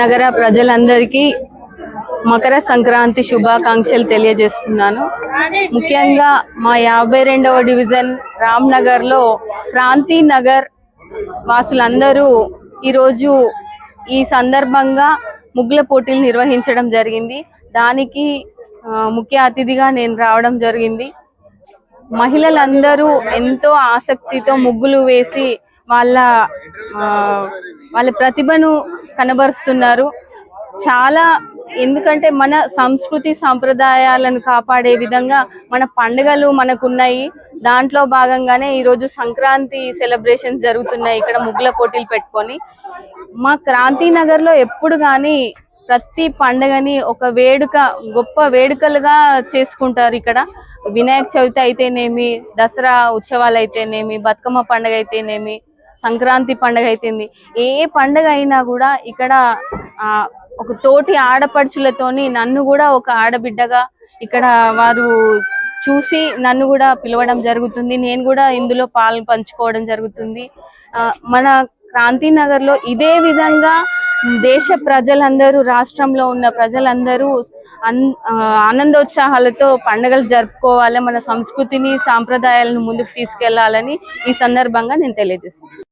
నగర ప్రజలందరికీ మకర సంక్రాంతి శుభాకాంక్షలు తెలియజేస్తున్నాను. ముఖ్యంగా మా యాభై రెండవ డివిజన్ రామ్ నగర్లో క్రాంతి నగర్ వాసులందరూ ఈరోజు ఈ సందర్భంగా ముగ్గుల పోటీలు నిర్వహించడం జరిగింది. దానికి ముఖ్య అతిథిగా నేను రావడం జరిగింది. మహిళలందరూ ఎంతో ఆసక్తితో ముగ్గులు వేసి వాళ్ళ ఆ, వాళ్ళ ప్రతిభను కనబరుస్తున్నారు. చాలా ఎందుకంటే మన సంస్కృతి సాంప్రదాయాలను కాపాడే విధంగా మన పండుగలు మనకున్నాయి. దాంట్లో భాగంగానే ఈరోజు సంక్రాంతి సెలబ్రేషన్స్ జరుగుతున్నాయి ఇక్కడ ముగ్గుల పోటీలు పెట్టుకొని. మా క్రాంతి నగర్లో ఎప్పుడు కానీ ప్రతి పండుగని ఒక వేడుక గొప్ప వేడుకలుగా చేసుకుంటారు ఇక్కడ. వినాయక చవితి అయితేనేమి దసరా ఉత్సవాలు అయితేనేమి బతుకమ్మ పండుగ అయితేనేమి సంక్రాంతి పండుగ అయితేంది. ఏ పండుగ అయినా కూడా ఇక్కడ ఆ, ఒక తోటి ఆడపడుచులతోని నన్ను కూడా ఒక ఆడబిడ్డగా ఇక్కడ వారు చూసి నన్ను కూడా పిలవడం జరుగుతుంది. నేను కూడా ఇందులో పాలు పంచుకోవడం జరుగుతుంది. ఆ, మన క్రాంతి నగర్లో ఇదే విధంగా దేశ ప్రజలందరూ రాష్ట్రంలో ఉన్న ప్రజలందరూ అన్ ఆ, ఆనందోత్సాహాలతో పండుగలు జరుపుకోవాలి. మన సంస్కృతిని సాంప్రదాయాలను ముందుకు తీసుకెళ్ళాలని ఈ సందర్భంగా నేను తెలియజేస్తున్నాను.